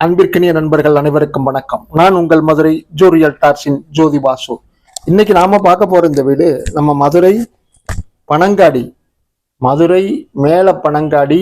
அன்பிற்கினிய நண்பர்கள் அனைவருக்கும் வணக்கம். நான் உங்கள் மதுரை ஜோரியல் டார்ஸின் ஜோதி பாசு இன்னைக்கு நாம பார்க்க போற இந்த வீடு நம்ம மதுரை பனங்காடி. மதுரை மேல பனங்காடி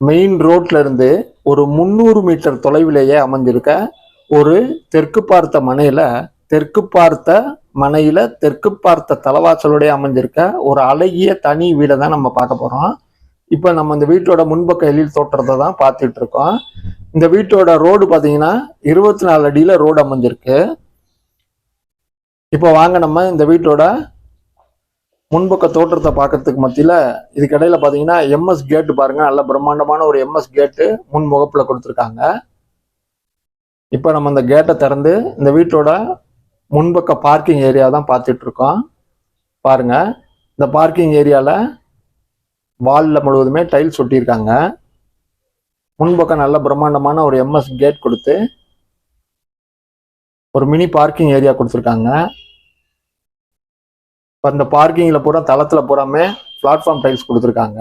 மெயின் ரோட்ல இருந்து ஒரு முந்நூறு மீட்டர் தொலைவிலேயே அமைஞ்சிருக்க ஒரு தெற்கு பார்த்த மனையில தெற்கு பார்த்த மனையில தெற்கு பார்த்த தலவாசலோடைய அமைஞ்சிருக்க ஒரு அழகிய தனி வீடை தான் நம்ம பார்க்க போறோம். இப்போ நம்ம இந்த வீட்டோட முன்பக்க எழில் தோற்றத்தை தான் பார்த்துட்டு இருக்கோம். இந்த வீட்டோட ரோடு பார்த்தீங்கன்னா இருபத்தி நாலு அடியில் ரோடு அமைஞ்சிருக்கு. இப்போ வாங்க நம்ம இந்த வீட்டோட முன்பக்க தோற்றத்தை பார்க்கறதுக்கு மத்தியில் இதுக்கு பார்த்தீங்கன்னா எம்எஸ் கேட்டு பாருங்க. நல்ல பிரம்மாண்டமான ஒரு எம்எஸ் கேட்டு முன் முகப்பில் கொடுத்துருக்காங்க. இப்போ நம்ம இந்த கேட்டை திறந்து இந்த வீட்டோட முன்பக்க பார்க்கிங் ஏரியா தான் பார்த்துட்ருக்கோம் பாருங்கள் இந்த பார்க்கிங் ஏரியாவில் வாலில் முழுவதுமே டைல்ஸ் ஒட்டியிருக்காங்க. முன்பக்கம் நல்ல பிரம்மாண்டமான ஒரு எம்எஸ் கேட் கொடுத்து ஒரு மினி பார்க்கிங் ஏரியா கொடுத்துருக்காங்க. இப்போ அந்த பார்க்கிங்கில் பூரா தளத்தில் பூராமே பிளாட்ஃபார்ம் டைல்ஸ் கொடுத்துருக்காங்க.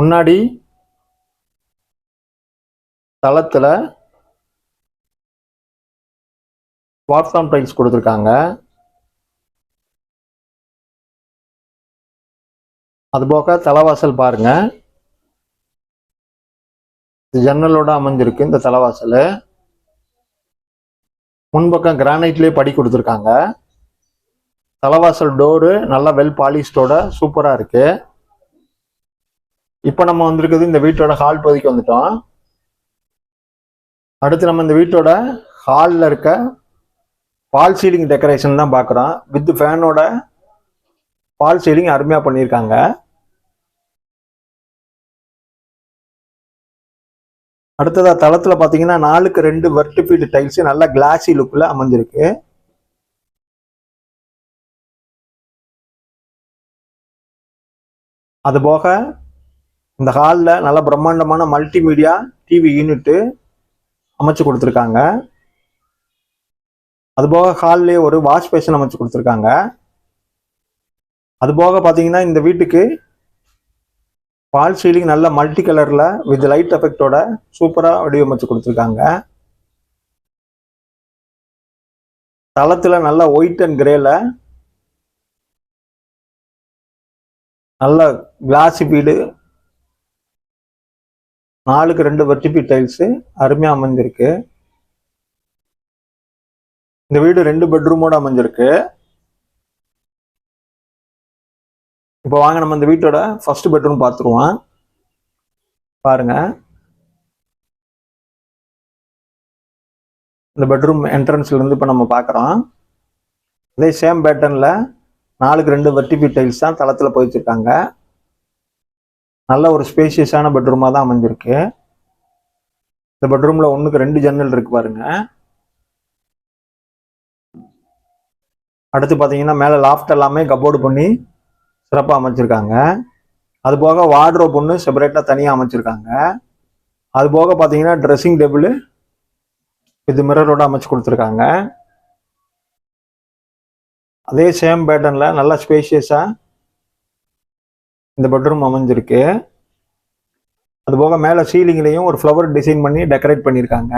முன்னாடி தளத்தில் பிளாட்ஃபார்ம் டைல்ஸ் கொடுத்துருக்காங்க. அது போக தலைவாசல் பாருங்க. ஜன்னலோட அமைஞ்சிருக்கு இந்த தலைவாசல். முன்பக்கம் கிரானைட்லேயே படி கொடுத்துருக்காங்க. தலைவாசல் டோரு நல்லா வெல் பாலிஸ்டோட சூப்பராக இருக்கு. இப்போ நம்ம வந்திருக்குது இந்த வீட்டோட ஹால் பகுதிக்கு வந்துட்டோம். அடுத்து நம்ம இந்த வீட்டோட ஹாலில் இருக்க பால் சீலிங் டெக்கரேஷன் தான் பார்க்குறோம் வித் ஃபேனோட பால் சீலிங் அருமையாக பண்ணியிருக்காங்க. அடுத்ததாக தளத்துல பாத்தீங்கன்னா நாலுக்கு ரெண்டு வெர்டிஃபீல்டு டைல்ஸ் நல்லா கிளாஸி லுக்ல அமைஞ்சிருக்கு. அது போக இந்த ஹாலில் நல்ல பிரம்மாண்டமான மல்டிமீடியா டிவி யூனிட்டு அமைச்சு கொடுத்துருக்காங்க. அது போக ஹால்லேயே ஒரு வாஷ் பேஷன் அமைச்சு கொடுத்துருக்காங்க. அது போக பார்த்தீங்கன்னா இந்த வீட்டுக்கு பால் சீலிங் நல்ல மல்டி கலரில் வித் லைட் எஃபெக்டோட சூப்பராக வடிவமைச்சு கொடுத்துருக்காங்க. தளத்தில் நல்ல ஒயிட் அண்ட் கிரேல நல்ல கிளாசி வீடு நாலுக்கு ரெண்டு வெர்டிபி டைல்ஸு அருமையாக அமைஞ்சிருக்கு. இந்த வீடு ரெண்டு பெட்ரூமோட அமைஞ்சிருக்கு. இப்போ வாங்க நம்ம இந்த வீட்டோட ஃபர்ஸ்ட் பெட்ரூம் பார்த்துருவோம் பாருங்க. இந்த பெட்ரூம் என்ட்ரன்ஸ்ல இருந்து இப்போ நம்ம பார்க்குறோம் அதே சேம் பேட்டர்னில் நாலுக்கு ரெண்டு வெர்டிபி டைல்ஸ் தான் தளத்தில் போயிச்சிருக்காங்க நல்ல ஒரு ஸ்பேஷியஸான பெட்ரூமாக தான் அமைஞ்சிருக்கு. இந்த பெட்ரூமில் ஒன்றுக்கு ரெண்டு ஜன்னல் இருக்கு பாருங்க. அடுத்து பார்த்தீங்கன்னா மேலே லாஃப்ட் எல்லாமே கபோர்டு பண்ணி சிறப்பாக அமைச்சிருக்காங்க. அது போக வார்ட்ரோப் ஒன்று செப்பரேட்டாக தனியாக அமைச்சிருக்காங்க. அது போக பார்த்தீங்கன்னா ட்ரெஸ்ஸிங் டேபிள் இது மிரரோட அமைச்சு கொடுத்துருக்காங்க. அதே சேம் பேட்டர்னில் நல்லா ஸ்பேஷியஸாக இந்த பெட்ரூம் அமைஞ்சிருக்கு. அது போக மேலே சீலிங்லேயும் ஒரு ஃப்ளவர் டிசைன் பண்ணி டெக்கரேட் பண்ணியிருக்காங்க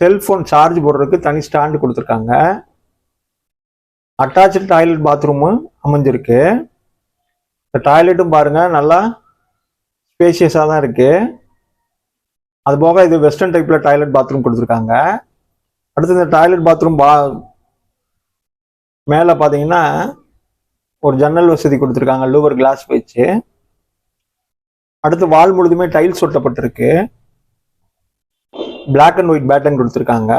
செல்ஃபோன் சார்ஜ் போடுறதுக்கு தனி ஸ்டாண்டு கொடுத்துருக்காங்க. அட்டாச்சு டாய்லெட் பாத்ரூமும் அமைஞ்சிருக்கு. இந்த டாய்லெட்டும் பாருங்க நல்லா ஸ்பேஷியஸாக தான் இருக்கு. அது போக இது வெஸ்டர்ன் டைப்ல டாய்லெட் பாத்ரூம் கொடுத்துருக்காங்க. அடுத்து இந்த டாய்லெட் பாத்ரூம் பா மேலே பார்த்தீங்கன்னா ஒரு ஜன்னல் வசதி கொடுத்துருக்காங்க லூவர் கிளாஸ் வச்சு. அடுத்து வால் முழுதுமே டைல்ஸ் ஒட்டப்பட்டிருக்கு. பிளாக் அண்ட் ஒயிட் பேட்டன் கொடுத்துருக்காங்க.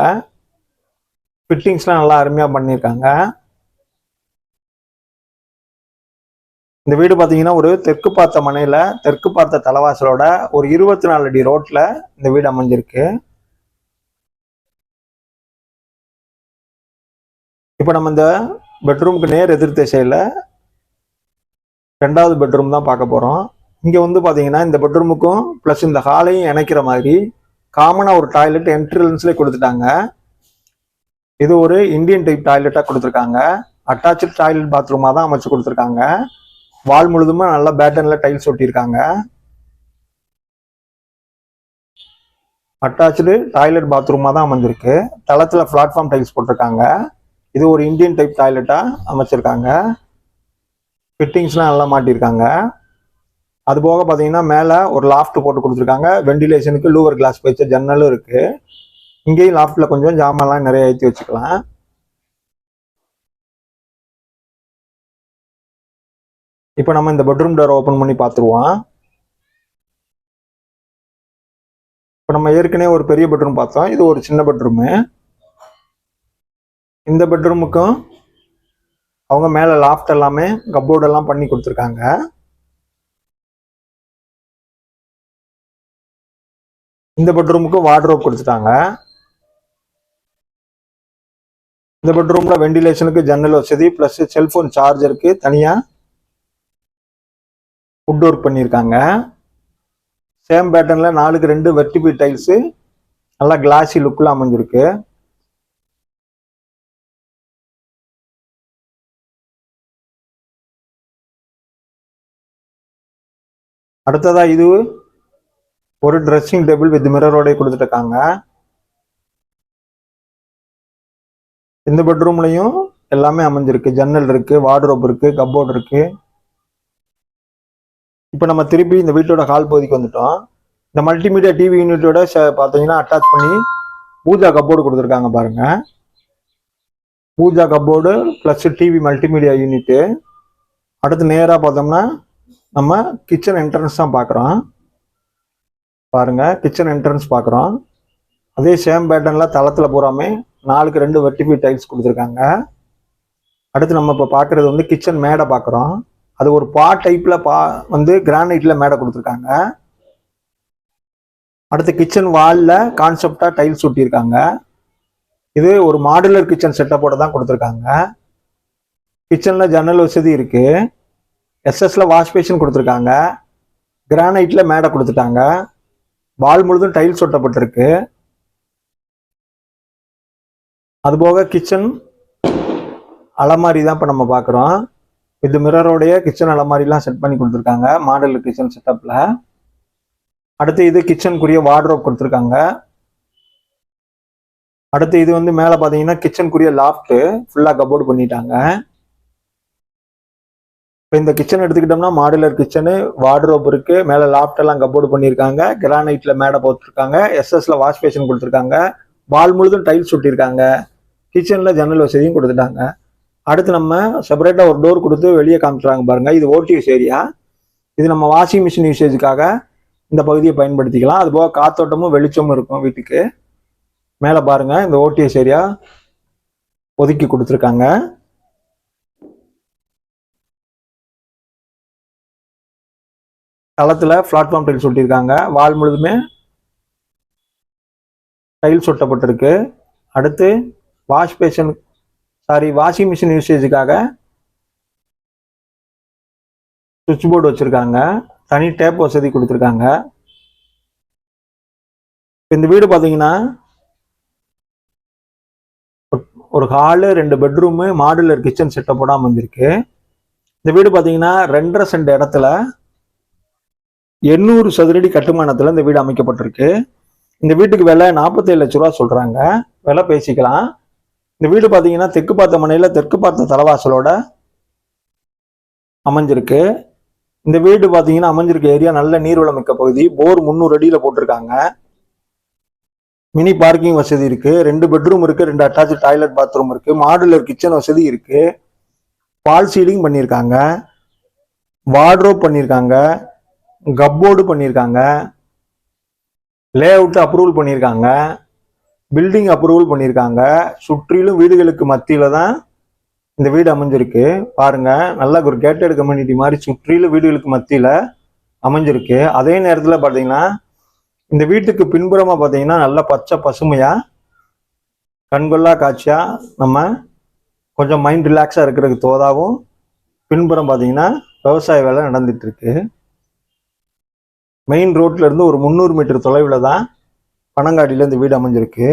ஃபிட்டிங்ஸ்லாம் நல்லா அருமையாக பண்ணியிருக்காங்க. இந்த வீடு பார்த்தீங்கன்னா ஒரு தெற்கு பார்த்த மனையில் தெற்கு பார்த்த தலைவாசலோட ஒரு இருபத்தி நாலு அடி ரோட்டில் இந்த வீடு அமைஞ்சிருக்கு. இப்போ நம்ம இந்த பெட்ரூமுக்கு நேர் எதிர் திசையில் ரெண்டாவது பெட்ரூம் தான் பார்க்க போகிறோம் இங்கே வந்து பார்த்தீங்கன்னா இந்த பெட்ரூமுக்கும் ப்ளஸ் இந்த ஹாலையும் இணைக்கிற மாதிரி காமனாக ஒரு டாய்லெட் என்ட்ரன்ஸ்லேயே கொடுத்துட்டாங்க. இது ஒரு இந்தியன் டைப் டாய்லெட்டாக கொடுத்துருக்காங்க. அட்டாச்சு டாய்லெட் பாத்ரூமாக தான் அமைச்சு கொடுத்துருக்காங்க. வால் முழுதுமே நல்லா பேட்டர்னில் டைல்ஸ் ஒட்டியிருக்காங்க. அட்டாச்சு டாய்லெட் பாத்ரூமாக தான் அமைஞ்சிருக்கு. தளத்தில் பிளாட்ஃபார்ம் டைல்ஸ் போட்டிருக்காங்க. இது ஒரு இந்தியன் டைப் டாய்லெட்டாக அமைச்சிருக்காங்க. ஃபிட்டிங்ஸ்லாம் நல்லா மாட்டியிருக்காங்க. அது போக பார்த்தீங்கன்னா மேலே ஒரு லாஃப்ட் போட்டு கொடுத்துருக்காங்க. வெண்டிலேஷனுக்கு லூவர் கிளாஸ் வச்ச ஜன்னலும் இருக்குது இங்கேயும் லாஃப்ட்டில் கொஞ்சம் ஜாமான்லாம் நிறைய ஏற்றி வச்சுக்கலாம். இப்போ நம்ம இந்த பெட்ரூம் டோர் ஓப்பன் பண்ணி பார்த்துருவோம். இப்போ நம்ம ஏற்கனவே ஒரு பெரிய பெட்ரூம் பார்த்தோம். இது ஒரு சின்ன பெட்ரூமு இந்த பெட்ரூமுக்கும் அவங்க மேலே லாஃப்ட் எல்லாமே கப்போர்டு எல்லாம் பண்ணி கொடுத்துருக்காங்க. இந்த பெட்ரூமுக்கு வார்ட்ரோப் கொடுத்துட்டாங்க. இந்த பெட்ரூமில் வெண்டிலேஷனுக்கு ஜன்னல் வசதி ப்ளஸ் செல்ஃபோன் சார்ஜருக்கு தனியாக வுட் ஒர்க் பண்ணியிருக்காங்க. சேம் பேட்டர்னில் நாலுக்கு ரெண்டு வெர்டிபி டைல்ஸு நல்லா கிளாசி லுக்கில் அமைஞ்சிருக்கு. அடுத்ததா இது ஒரு ட்ரெஸ்ஸிங் டேபிள் வித் மிரரோட கொடுத்துருக்காங்க இந்த பெட்ரூம்லையும் எல்லாமே அமைஞ்சிருக்கு. ஜன்னல் இருக்கு வார்ட்ரோப் இருக்கு கப்போர்ட் இருக்கு. இப்போ நம்ம திருப்பி இந்த வீட்டோட ஹால் பகுதிக்கு வந்துட்டோம். இந்த மல்டிமீடியா டிவி யூனிட்டோட பார்த்தீங்கன்னா அட்டாச் பண்ணி பூஜா கப்போர்டு கொடுத்துருக்காங்க பாருங்க. Puja cupboard plus TV multimedia unit அடுத்து நேராக பார்த்தோம்னா நம்ம கிச்சன் என்ட்ரன்ஸ் தான் பார்க்குறோம் பாருங்கள் கிச்சன் என்ட்ரன்ஸ் பார்க்குறோம் அதே சேம் பேட்டர்னில் தளத்தில் பூராமே நாலுக்கு ரெண்டு வெர்டிஃபி டைல்ஸ் கொடுத்துருக்காங்க. அடுத்து நம்ம இப்போ பார்க்குறது வந்து கிச்சன் மேடை பார்க்குறோம் அது ஒரு பா டைப்பில் பா வந்து கிரானைட்டில் மேடை கொடுத்துருக்காங்க. அடுத்து கிச்சன் வாலில் கான்செப்டாக டைல்ஸ் ஒட்டியிருக்காங்க. இது ஒரு மாடுலர் கிச்சன் செட்டப்போட தான் கொடுத்துருக்காங்க. கிச்சனில் ஜன்னல் வசதி இருக்குது எஸ்எஸில் வாஷ் பேஷன் கொடுத்துருக்காங்க. கிரானைட்டில் மேடை கொடுத்துட்டாங்க. வால் முழுதும் டைல்ஸ் ஒட்டப்பட்டிருக்கு. அதுபோக கிச்சன் அலமாரி தான் இப்போ நம்ம பார்க்குறோம் இது மிரரோடைய கிச்சன் அலமாரிலாம் செட் பண்ணி கொடுத்துருக்காங்க. மாடல் கிச்சன் செட்டப்பில் அடுத்து இது கிச்சனுக்குரிய வார்ட்ரோப் கொடுத்துருக்காங்க. அடுத்து இது வந்து மேலே பார்த்தீங்கன்னா கிச்சனுக்குரிய லாஃப்ட்டு ஃபுல்லாக கபோர்டு பண்ணிட்டாங்க. இப்போ இந்த கிச்சன் எடுத்துக்கிட்டோம்னா மாடுலர் கிச்சனு வார்ட்ரோப் இருக்குது மேலே லாஃப்ட் எல்லாம் பண்ணியிருக்காங்க. கிரானைட்டில் மேடை போட்டிருக்காங்க. எஸ்எஸ்ல வாஷ் பேஷன் கொடுத்துருக்காங்க. வால் முழுதும் டைல்ஸ் சுட்டியிருக்காங்க கிச்சனில் ஜன்னல் வசதியும் கொடுத்துட்டாங்க. அடுத்து நம்ம செப்பரேட்டாக ஒரு டோர் கொடுத்து வெளியே காமிச்சுறாங்க பாருங்கள் இது ஓடிஎஸ் ஏரியா இது நம்ம வாஷிங் மிஷின் யூசேஜுக்காக இந்த பகுதியை பயன்படுத்திக்கலாம். அதுபோக காத்தோட்டமும் வெளிச்சமும் இருக்கும் வீட்டுக்கு. மேலே பாருங்கள் இந்த ஓடிஎஸ் ஏரியா ஒதுக்கி கொடுத்துருக்காங்க. தளத்தில் பிளாட்ஃபார்ம் டைல்ஸ் ஒட்டியிருக்காங்க. வால் முழுதுமே டைல்ஸ் ஒட்டப்பட்டிருக்கு. அடுத்து wash basin sorry washing machine யூசேஜுக்காக சுவிட்ச் போர்டு வச்சுருக்காங்க. தனி டேப் வசதி கொடுத்துருக்காங்க. இந்த வீடு பார்த்தீங்கன்னா ஒரு ஹாலு ரெண்டு பெட்ரூமு மாடுலர் கிச்சன் செட்டப்போட அமைஞ்சிருக்கு. இந்த வீடு பார்த்தீங்கன்னா ரெண்டரை சென்ட் இடத்துல எண்ணூறு சதுரடி கட்டுமானத்தில் இந்த வீடு அமைக்கப்பட்டிருக்கு. இந்த வீட்டுக்கு விலை நாற்பத்தேழு லட்ச ரூபா சொல்கிறாங்க விலை பேசிக்கலாம். இந்த வீடு பார்த்தீங்கன்னா தெற்கு பார்த்த மனையில் தெற்கு பார்த்த தலைவாசலோட அமைஞ்சிருக்கு. இந்த வீடு பார்த்தீங்கன்னா அமைஞ்சிருக்க ஏரியா நல்ல நீர்வளம் மிக்க பகுதி. போர் முந்நூறு அடியில் போட்டிருக்காங்க. மினி பார்க்கிங் வசதி இருக்கு. ரெண்டு பெட்ரூம் இருக்கு ரெண்டு அட்டாச் டாய்லெட் பாத்ரூம் இருக்கு மாடுலர் கிச்சன் வசதி இருக்கு. பால் சீலிங் பண்ணியிருக்காங்க வார்ட்ரோப் பண்ணியிருக்காங்க கப்போர்டு பண்ணியிருக்காங்க லே அவுட் அப்ரூவல் பண்ணியிருக்காங்க பில்டிங் அப்ரூவல் பண்ணியிருக்காங்க சுற்றிலும் வீடுகளுக்கு மத்தியில தான் இந்த வீடு அமைஞ்சிருக்கு. பாருங்க நல்ல ஒரு கேட்டட் கம்யூனிட்டி மாதிரி சுற்றிலும் வீடுகளுக்கு மத்தியில அமைஞ்சிருக்கு. அதே நேரத்தில் பார்த்தீங்கன்னா இந்த வீட்டுக்கு பின்புறமா பார்த்தீங்கன்னா நல்ல பச்சை பசுமையா கண்கொள்ளா காட்சியா நம்ம கொஞ்சம் மைண்ட் ரிலாக்ஸாக இருக்கிறதுக்கு தோதாவும் பின்புறம் பார்த்தீங்கன்னா விவசாய வேலை நடந்துட்டு இருக்கு. மெயின் ரோட்ல இருந்து ஒரு முந்நூறு மீட்டர் தொலைவில் தான் பனங்காடியில் இந்த வீடு அமைஞ்சிருக்கு.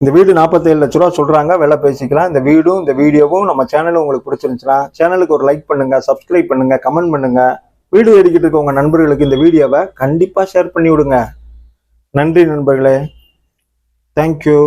இந்த வீடு நாற்பத்தேழு லட்ச ரூபா சொல்கிறாங்க விலை பேசிக்கலாம். இந்த வீடும் இந்த வீடியோவும் நம்ம சேனலும் உங்களுக்கு பிடிச்சிருந்துச்சுன்னா சேனலுக்கு ஒரு லைக் பண்ணுங்கள் சப்ஸ்கிரைப் பண்ணுங்கள் கமெண்ட் பண்ணுங்கள் வீடியோ எடுக்கிட்டு இருக்க உங்கள் நண்பர்களுக்கு இந்த வீடியோவை கண்டிப்பாக ஷேர் பண்ணி விடுங்க. நன்றி நண்பர்களே. தேங்க்யூ